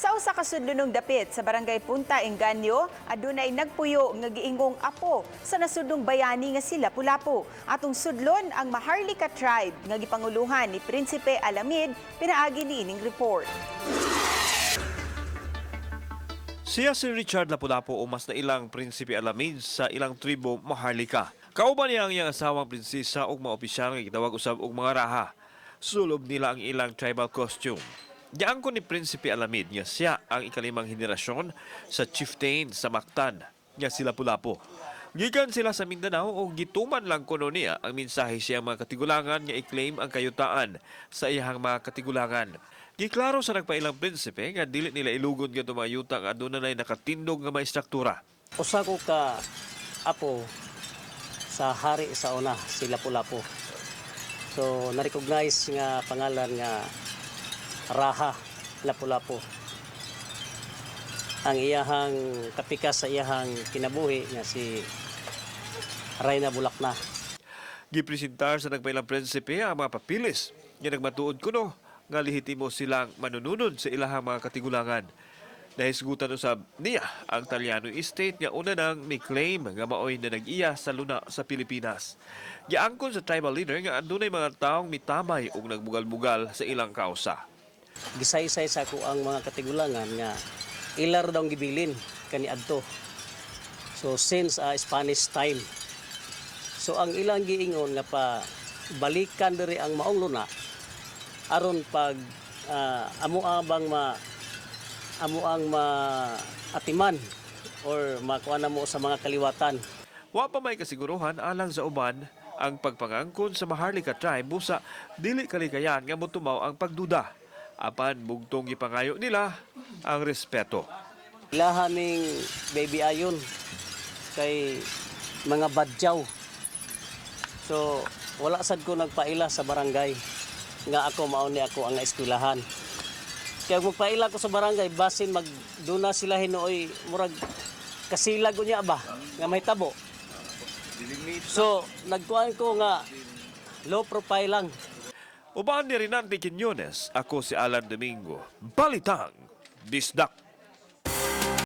Sa usa ka sudlunong dapit sa barangay Punta Enganyo, adunay nagpuyo nga giingong apo sa nasudnong bayani nga sila Pulapo. Atong sudlon ang Maharlika tribe nga gipanguluhan ni Prinsipe Alamid pinaagi niining report. Siya si Richard Lapu-Lapu o mas na ilang prinsipe alamid sa ilang tribo Maharlika. Kauban niya ang iyang asawang prinsesa ug mga opisyal nga gitawag usab og mga raha. Sulob nila ang ilang tribal costume. Diyan ko ni Prinsipe Alamid nga siya ang ikalimang henerasyon sa chieftain sa Mactan nga sila Lapu-Lapu. Gikan sila sa Mindanao o gituman lang kuno niya ang mensahe siya mga katigulangan nga i-claim ang kayutaan sa iyang mga katigulangan. Giklaro sa nagpailang prinsipe nga dili nila ilugod nga mga yuta nga aduna nay nakatindog nga mga istruktura. usa ko ka apo sa hari sa una si Lapu-Lapu. So na-recognize nga pangalan nga Raha Lapu-Lapu. Ang iyahang kapikas sa iyahang kinabuhi nga si Reyna Bulakna. Gipresentar sa nagpailang prinsipe ang mga papilis nga nagmatuod kuno nga lehitimo silang manununod sa ilahang mga katigulangan. Nahisgutan usab niya ang Talyano Estate nga una nang ni-claim nga maoy na nag-iya sa luna sa Pilipinas. Giangkon sa tribal leader nga adunay mga taong mitamay ug nagbugal-bugal sa ilang kausa. Gisaysay sa ko ang mga katigulangan nga ilar daw gibilin kani adto. So since uh, Spanish time. So ang ilang giingon nga pa balikan diri ang maong luna aron pag uh, amo abang ma amo ang ma atiman or makuha na mo sa mga kaliwatan. Wa pa may kasiguruhan alang sa uban ang pagpangangkon sa Maharlika tribe busa dili kalikayan nga motumaw ang pagduda. Apan bugtong gipangayo nila ang respeto. Ilahaming baby ayon kay mga badyaw. So wala sad ko nagpaila sa barangay nga ako mauni ako ang eskwelahan. Kaya magpaila ko sa barangay basin magduna sila hinuoy murag kasilag unya ba nga may tabo. So nagkuhan ko nga low profile lang. Uban ni Rinaldi Quiñones, ako si Alan Domingo. Balitang, Disdak.